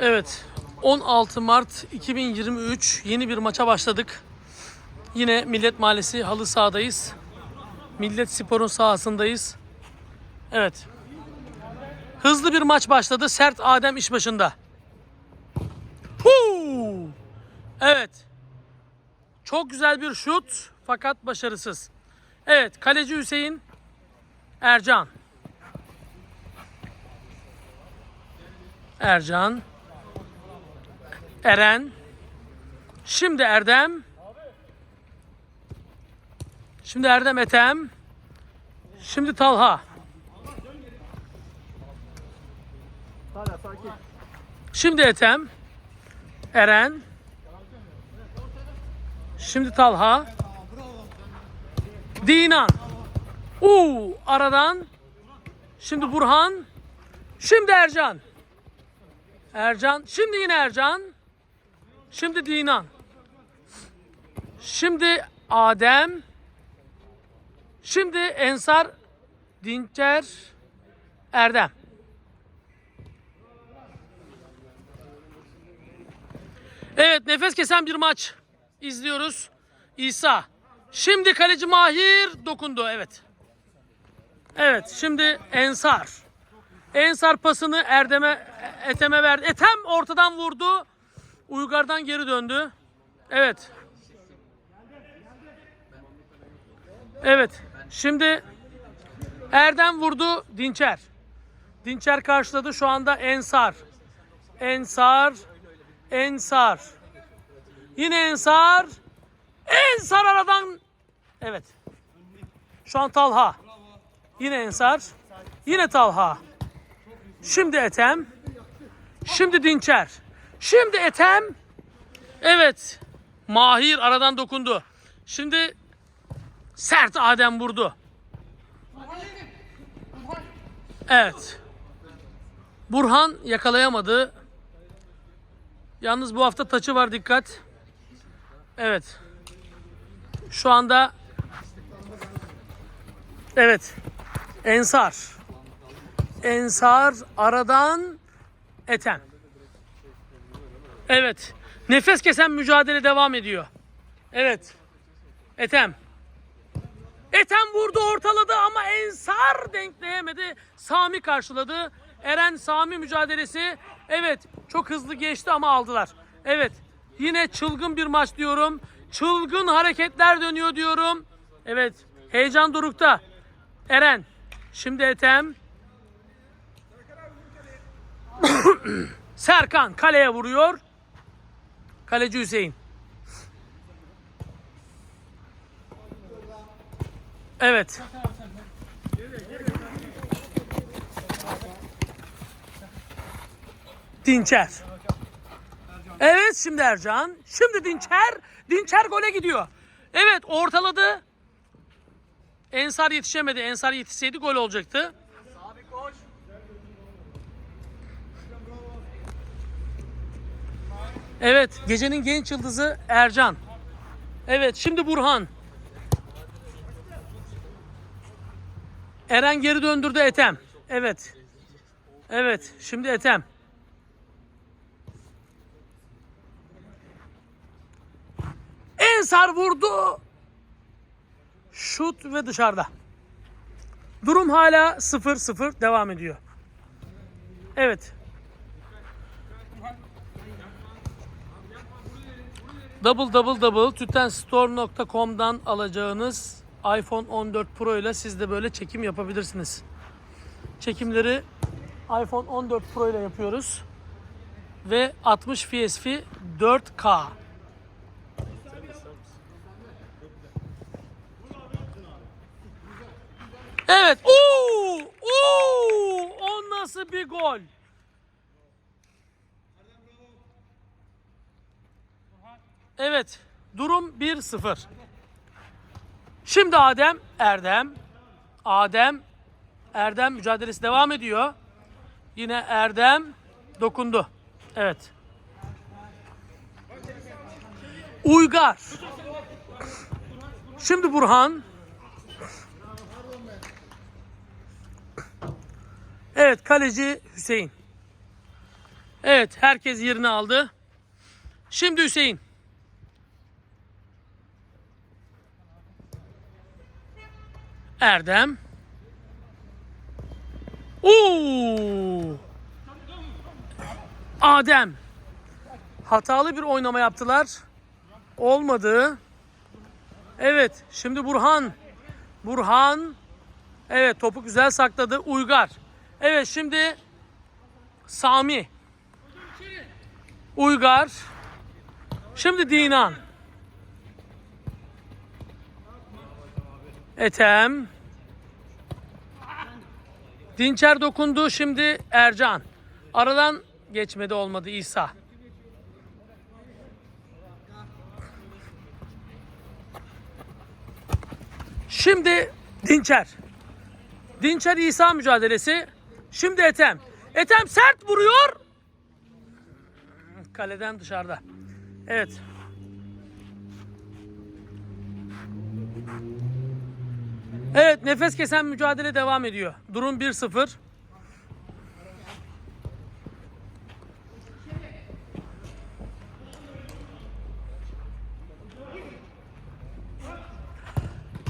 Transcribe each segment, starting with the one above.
Evet. 16 Mart 2023 yeni bir maça başladık. Yine Millet Mahallesi halı sahadayız. Millet Spor'un sahasındayız. Evet. Hızlı bir maç başladı. Sert Adem iş başında. Huu! Evet. Çok güzel bir şut fakat başarısız. Evet, kaleci Hüseyin Ercan. Ercan. Eren. Şimdi Erdem. Şimdi Erdem Etem. Şimdi Talha. Şimdi Etem. Eren. Şimdi Talha. Dinan. Uuu aradan. Şimdi Burhan. Şimdi Ercan. Ercan. Şimdi yine Ercan. Şimdi Dinan. Şimdi Adem. Şimdi Ensar Dinçer Erdem. Evet nefes kesen bir maç izliyoruz. İsa. Şimdi kaleci Mahir dokundu. Evet. Evet şimdi Ensar. Ensar pasını Erdem'e Etem'e verdi. Etem ortadan vurdu. Uygar'dan geri döndü. Evet. Evet. Şimdi Erdem vurdu Dinçer. Dinçer karşıladı. Şu anda Ensar. Ensar. Ensar. Yine Ensar. Ensar aradan. Evet. Şu an Talha. Yine Ensar. Yine Talha. Şimdi Etem. Şimdi Dinçer. Şimdi Etem. Evet. Mahir aradan dokundu. Şimdi sert Adem vurdu. Evet. Burhan yakalayamadı. Yalnız bu hafta taçı var dikkat. Evet. Şu anda Evet. Ensar. Ensar aradan Etem. Evet. Nefes kesen mücadele devam ediyor. Evet. Etem. Etem vurdu ortaladı ama Ensar denkleyemedi. Sami karşıladı. Eren Sami mücadelesi. Evet çok hızlı geçti ama aldılar. Evet yine çılgın bir maç diyorum. Çılgın hareketler dönüyor diyorum. Evet heyecan dorukta. Eren. Şimdi Etem. Serkan kaleye vuruyor. Kaleci Hüseyin. Evet. Dinçer. Evet şimdi Ercan. Şimdi Dinçer. Dinçer gole gidiyor. Evet ortaladı. Ensar yetişemedi. Ensar yetişseydi gol olacaktı. Evet, gecenin genç yıldızı Ercan. Evet, şimdi Burhan. Eren geri döndürdü Etem. Evet. Evet, şimdi Etem. Ensar vurdu. Şut ve dışarıda. Durum hala 0-0 devam ediyor. Evet. Tütenstore.com'dan alacağınız iPhone 14 Pro ile siz de böyle çekim yapabilirsiniz. Çekimleri iPhone 14 Pro ile yapıyoruz. Ve 60 FSP 4K. Evet. Oo! Oo! O nasıl bir gol? Evet. Durum 1-0. Şimdi Adem, Erdem. Adem, Erdem mücadelesi devam ediyor. Yine Erdem dokundu. Evet. Uygar. Şimdi Burhan. Evet kaleci Hüseyin. Evet herkes yerini aldı. Şimdi Hüseyin. Erdem. Oo! Adem. Hatalı bir oynama yaptılar. Olmadı. Evet, şimdi Burhan. Burhan. Evet, topu güzel sakladı. Uygar. Evet, şimdi Sami. Uygar. Şimdi Dinan. Etem. Dinçer dokundu. Şimdi Ercan. Aradan geçmedi olmadı İsa. Şimdi Dinçer. Dinçer İsa mücadelesi. Şimdi Etem. Etem sert vuruyor. Kaleden dışarıda. Evet. Evet nefes kesen mücadele devam ediyor. Durum 1-0.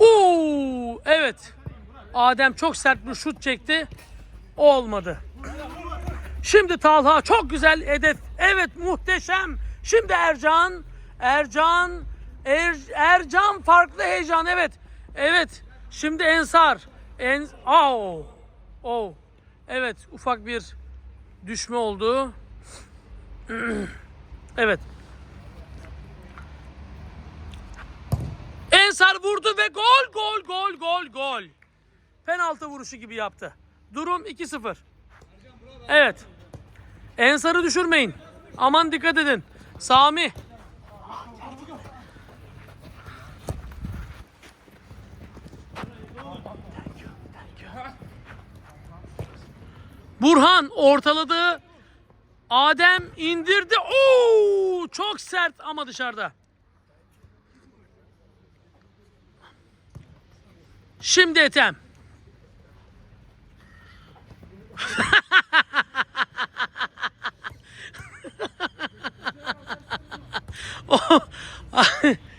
Oo, evet. Adem çok sert bir şut çekti. Olmadı. Şimdi Talha çok güzel hedef. Evet muhteşem. Şimdi Ercan. Ercan. Er, Ercan farklı heyecan. Evet. Evet. Şimdi Ensar. En, oh. Oh. Evet ufak bir düşme oldu. evet. Ensar vurdu ve gol gol gol gol gol. Penaltı vuruşu gibi yaptı. Durum 2-0. Evet. Ensar'ı düşürmeyin. Aman dikkat edin. Sami. Burhan ortaladı. Adem indirdi. Oo! Çok sert ama dışarıda. Şimdi Ethem.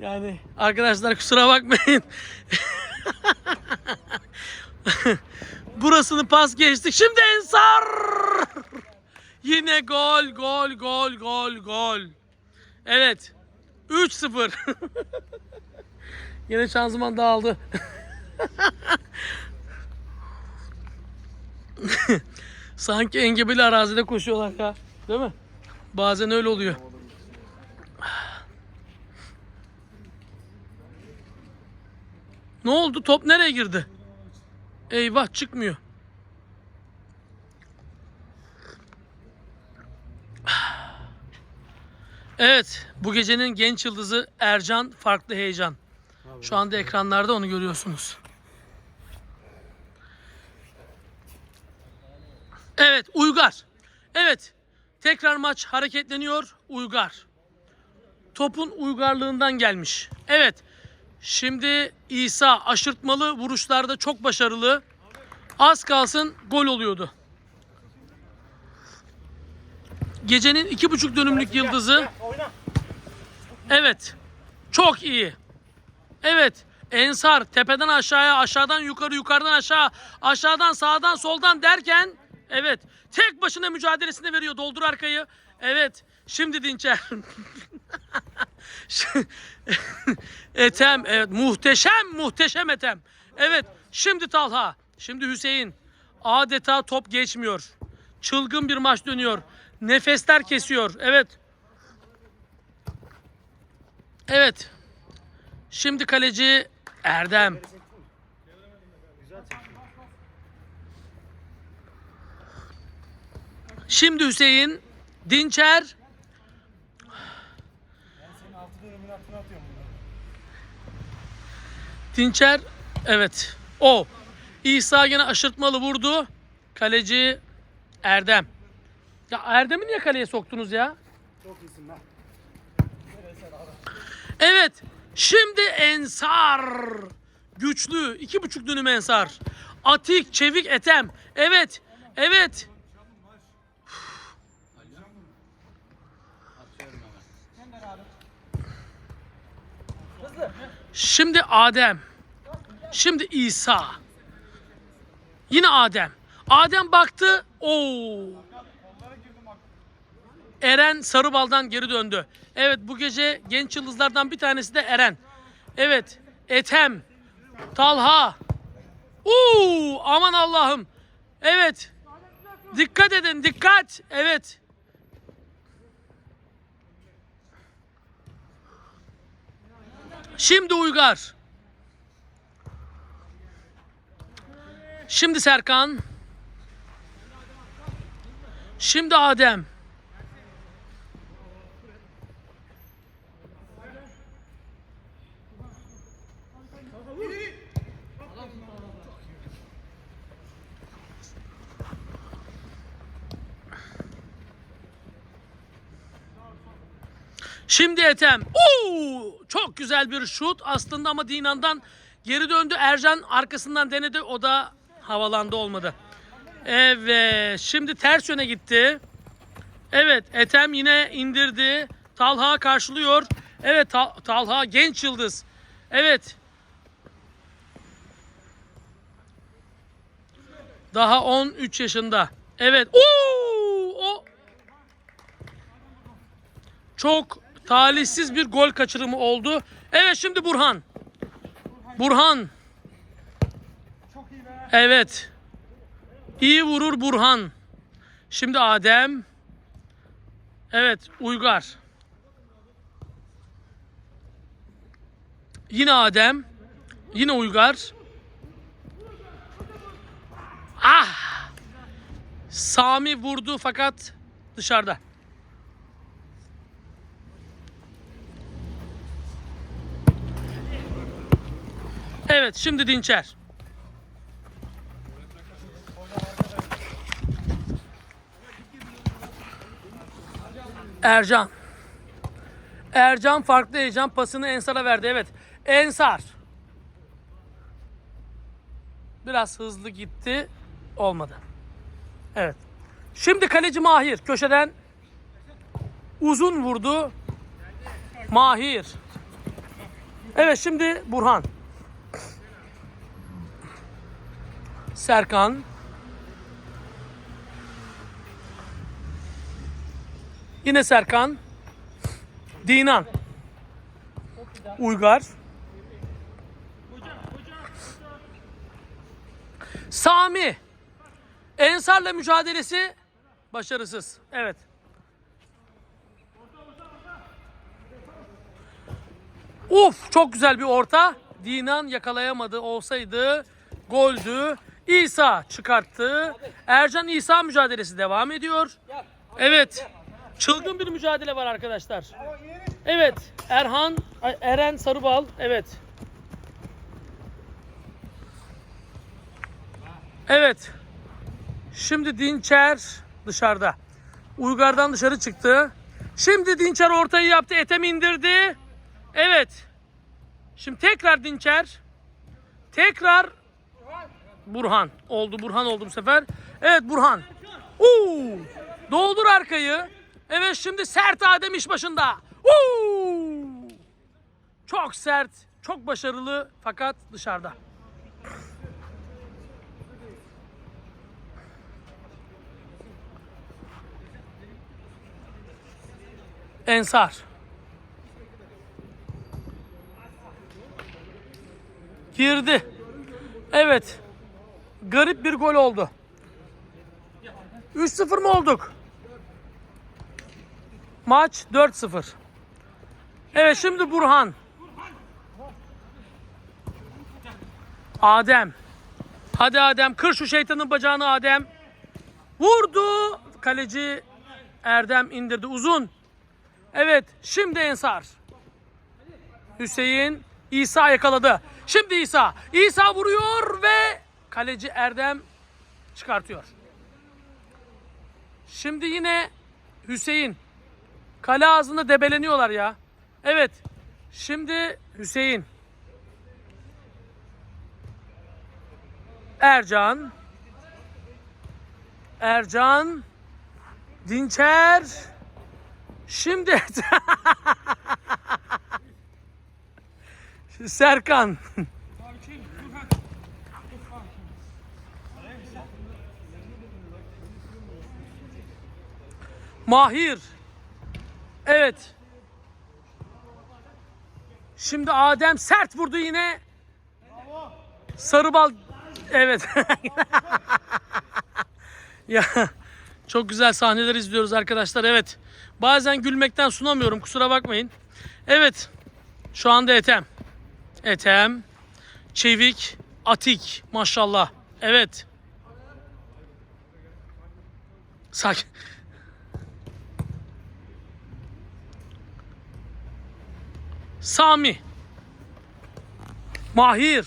Yani arkadaşlar kusura bakmayın. Burasını pas geçtik. Şimdi Ensar. Yine gol, gol, gol, gol, gol. Evet. 3-0. Yine şanzıman dağıldı. Sanki engebeli arazide koşuyorlar ya. Değil mi? Bazen öyle oluyor. Ne oldu? Top nereye girdi? Eyvah çıkmıyor. Evet, bu gecenin genç yıldızı Ercan farklı heyecan. Şu anda ekranlarda onu görüyorsunuz. Evet, Uygar. Evet, tekrar maç hareketleniyor. Uygar. Topun uygarlığından gelmiş. Evet, şimdi İsa aşırtmalı vuruşlarda çok başarılı. Az kalsın gol oluyordu. Gecenin iki buçuk dönümlük yıldızı. Evet, çok iyi. Evet. Ensar tepeden aşağıya, aşağıdan yukarı, yukarıdan aşağı, aşağıdan sağdan soldan derken evet tek başına mücadelesini veriyor. Doldur arkayı. Evet. Şimdi Dinçer. Etem. Evet. Muhteşem, muhteşem Etem. Evet. Şimdi Talha. Şimdi Hüseyin. Adeta top geçmiyor. Çılgın bir maç dönüyor. Nefesler kesiyor. Evet. Evet. Şimdi kaleci Erdem. Şimdi Hüseyin, Dinçer. Dinçer, evet. O. İsa yine aşırtmalı vurdu. Kaleci Erdem. Ya Erdem'i niye kaleye soktunuz ya? Çok iyisin lan. Evet. Şimdi Ensar. Güçlü. iki buçuk dönüm Ensar. Atik, Çevik, Etem. Evet. Evet. Şimdi Adem. Şimdi İsa. Yine Adem. Adem baktı. Oo. Eren Sarıbal'dan geri döndü. Evet bu gece genç yıldızlardan bir tanesi de Eren. Evet. Ethem. Talha. Oo, aman Allah'ım. Evet. Dikkat edin, dikkat. Evet. Şimdi Uygar. Şimdi Serkan. Şimdi Adem. Şimdi Ethem. Oo! Çok güzel bir şut aslında ama Dinan'dan geri döndü. Ercan arkasından denedi. O da havalandı olmadı. Evet. Şimdi ters yöne gitti. Evet. Ethem yine indirdi. Talha karşılıyor. Evet. Ta- Talha genç yıldız. Evet. Daha 13 yaşında. Evet. Oo! O çok talihsiz bir gol kaçırımı oldu. Evet şimdi Burhan. Burhan. Evet. İyi vurur Burhan. Şimdi Adem. Evet Uygar. Yine Adem. Yine Uygar. Ah! Sami vurdu fakat dışarıda. Evet şimdi Dinçer. Ercan. Ercan farklı heyecan pasını Ensar'a verdi. Evet. Ensar. Biraz hızlı gitti. Olmadı. Evet. Şimdi kaleci Mahir köşeden uzun vurdu. Mahir. Evet şimdi Burhan. Serkan. Yine Serkan. Dinan. Uygar. Sami. Ensar'la mücadelesi başarısız. Evet. Uf çok güzel bir orta. Dinan yakalayamadı olsaydı goldü. İsa çıkarttı. Ercan İsa mücadelesi devam ediyor. Evet. Çılgın bir mücadele var arkadaşlar. Evet. Erhan Eren Sarıbal. Evet. Evet. Şimdi Dinçer dışarıda. Uygar'dan dışarı çıktı. Şimdi Dinçer ortayı yaptı. Etem indirdi. Evet. Şimdi tekrar Dinçer. Tekrar Burhan oldu. Burhan oldu bu sefer. Evet Burhan. Oo! Doldur arkayı. Evet şimdi sert Adem iş başında. Oo! Çok sert, çok başarılı fakat dışarıda. Ensar. Girdi. Evet. Garip bir gol oldu. 3-0 mı olduk? Maç 4-0. Evet şimdi Burhan. Adem. Hadi Adem kır şu şeytanın bacağını Adem. Vurdu. Kaleci Erdem indirdi uzun. Evet şimdi Ensar. Hüseyin İsa yakaladı. Şimdi İsa. İsa vuruyor ve kaleci Erdem çıkartıyor. Şimdi yine Hüseyin. Kale ağzında debeleniyorlar ya. Evet. Şimdi Hüseyin. Ercan. Ercan. Dinçer. Şimdi Serkan. Mahir. Evet. Şimdi Adem sert vurdu yine. Sarı bal. Evet. ya çok güzel sahneler izliyoruz arkadaşlar. Evet. Bazen gülmekten sunamıyorum. Kusura bakmayın. Evet. Şu anda Ethem. Ethem. Çevik. Atik. Maşallah. Evet. Sakin. Sami. Mahir.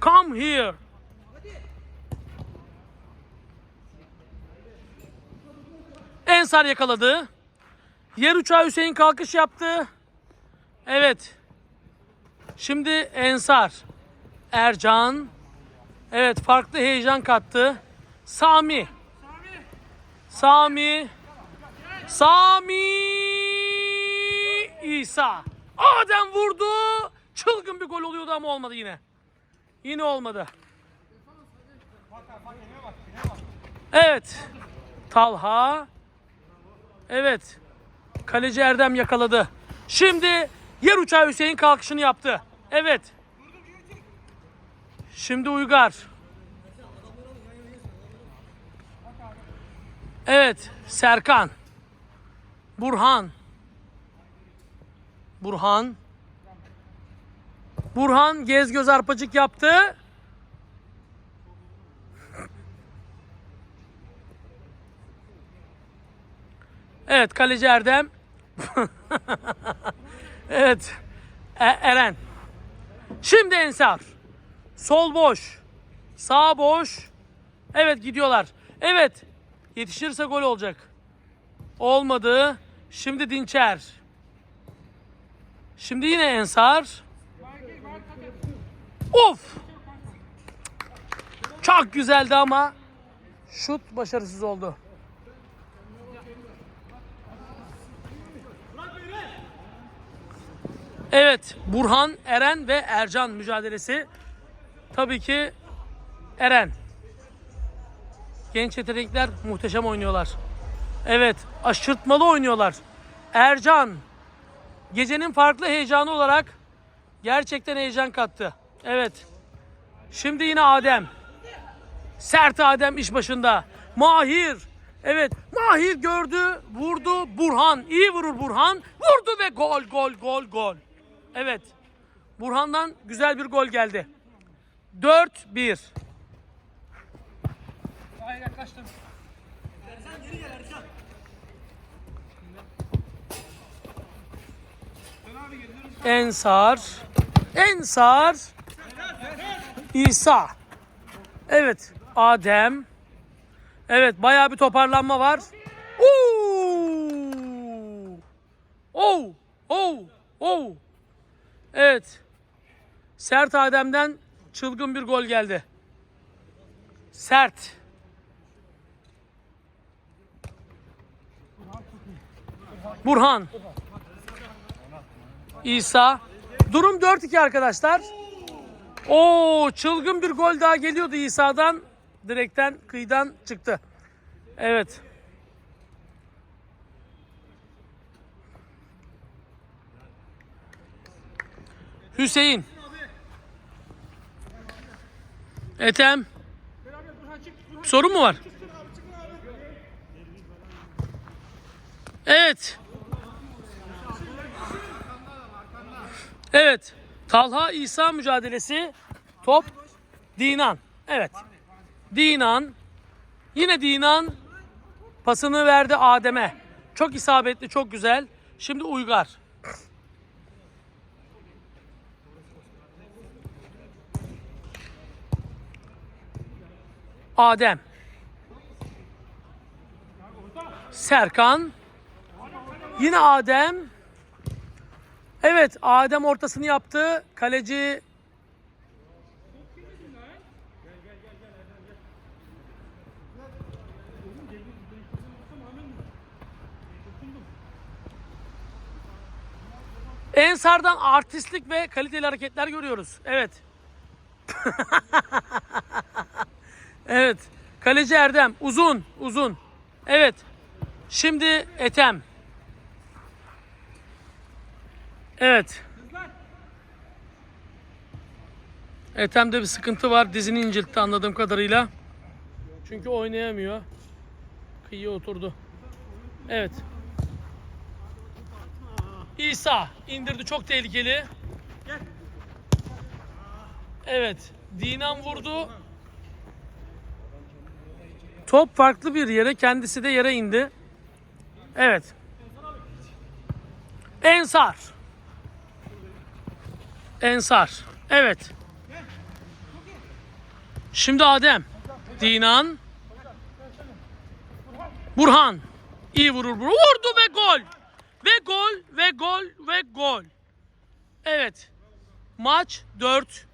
Come here. Ensar yakaladı. Yer uçağı Hüseyin kalkış yaptı. Evet. Şimdi Ensar. Ercan. Evet farklı heyecan kattı. Sami. Sami. Sami. İsa. Adem vurdu. Çılgın bir gol oluyordu ama olmadı yine. Yine olmadı. Evet. Talha. Evet. Kaleci Erdem yakaladı. Şimdi yer uçağı Hüseyin kalkışını yaptı. Evet. Şimdi Uygar. Evet. Serkan. Burhan. Burhan. Burhan gez göz arpacık yaptı. Evet kaleci Erdem. evet. E- Eren. Şimdi Ensar. Sol boş. Sağ boş. Evet gidiyorlar. Evet. Yetişirse gol olacak. Olmadı. Şimdi Dinçer. Şimdi yine Ensar. Of! Çok güzeldi ama şut başarısız oldu. Evet, Burhan, Eren ve Ercan mücadelesi. Tabii ki Eren. Genç yetenekler muhteşem oynuyorlar. Evet, aşırtmalı oynuyorlar. Ercan, gecenin farklı heyecanı olarak gerçekten heyecan kattı. Evet. Şimdi yine Adem. Sert Adem iş başında. Mahir. Evet. Mahir gördü. Vurdu. Burhan. iyi vurur Burhan. Vurdu ve gol gol gol gol. Evet. Burhan'dan güzel bir gol geldi. 4-1. Hayır yaklaştım. Ensar. Ensar. İsa. Evet. Adem. Evet bayağı bir toparlanma var. Oo! Oh! Oh! Oh! Evet. Sert Adem'den çılgın bir gol geldi. Sert. Burhan. İsa. Durum 4-2 arkadaşlar. Oo çılgın bir gol daha geliyordu İsa'dan. Direkten kıyıdan çıktı. Evet. Hüseyin. Ethem. Sorun mu var? Evet. Evet. Talha İsa mücadelesi. Top Dinan. Evet. Dinan. Yine Dinan pasını verdi Adem'e. Çok isabetli, çok güzel. Şimdi Uygar. Adem. Serkan. Yine Adem. Evet Adem ortasını yaptı. Kaleci Ensar'dan artistlik ve kaliteli hareketler görüyoruz. Evet. evet. Kaleci Erdem. Uzun. Uzun. Evet. Şimdi Etem. Evet. Etem'de bir sıkıntı var. Dizini inciltti anladığım kadarıyla. Çünkü oynayamıyor. Kıyıya oturdu. Evet. İsa indirdi çok tehlikeli. Evet. Dinan vurdu. Top farklı bir yere, kendisi de yere indi. Evet. Ensar. Ensar. Evet. Şimdi Adem. Dinan. Burhan. İyi vurur. Vurdu ve gol. Ve gol ve gol ve gol. Evet. Maç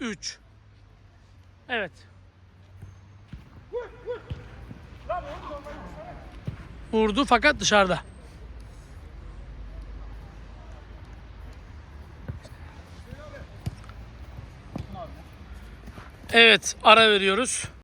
4-3. Evet. Vurdu fakat dışarıda. Evet ara veriyoruz.